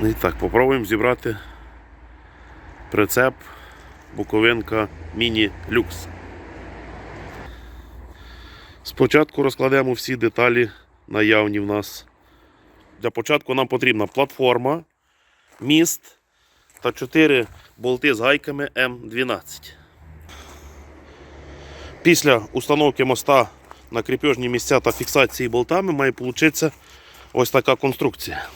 І так, попробуємо зібрати прицеп Буковинка Міні Люкс. Спочатку розкладемо всі деталі наявні в нас. Для початку нам потрібна платформа, міст та 4 болти з гайками М12. Після установки моста на кріпежні місця та фіксації болтами має получитися ось така конструкція.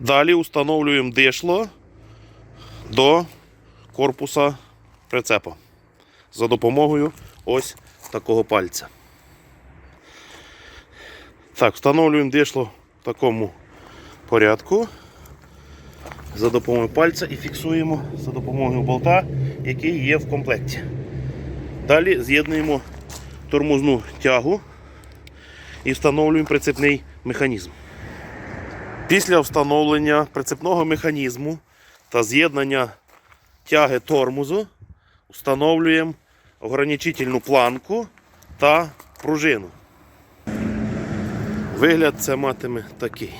Далі встановлюємо дишло до корпуса прицепа за допомогою ось такого пальця. Так, встановлюємо дишло в такому порядку за допомогою пальця і фіксуємо за допомогою болта, який є в комплекті. Далі з'єднуємо тормозну тягу і встановлюємо прицепний механізм. Після встановлення прицепного механізму та з'єднання тяги тормозу встановлюємо ограничительну планку та пружину. Вигляд це матиме такий.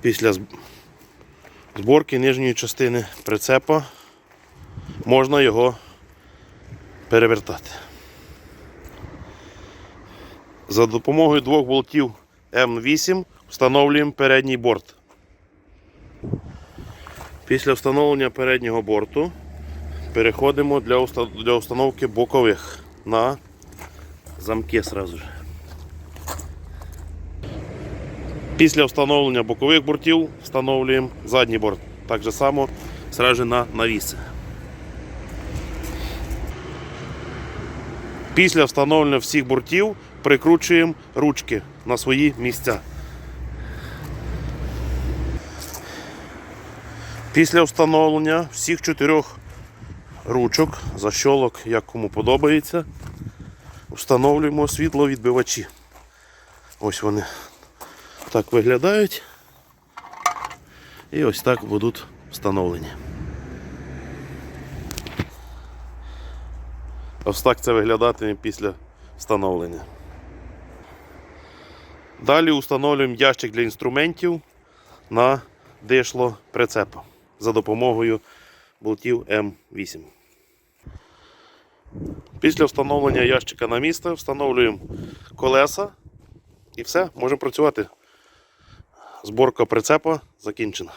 Після зборки нижньої частини прицепа можна його перевертати. За допомогою двох болтів М8 встановлюємо передній борт. Після встановлення переднього борту переходимо для, уста- установки бокових на замки сразу. Після встановлення бокових бортів встановлюємо задній борт. Так же само сразу на навіси. Після встановлення всіх бортів прикручуємо ручки на свої місця. Після встановлення всіх чотирьох ручок, защолок, як кому подобається, встановлюємо світловідбивачі. Ось вони так виглядають. І ось так будуть встановлені. Ось так це виглядатиме після встановлення. Далі встановлюємо ящик для інструментів на дишло прицепа за допомогою болтів М8. Після встановлення ящика на місце встановлюємо колеса і все, можемо працювати. Зборка прицепа закінчена.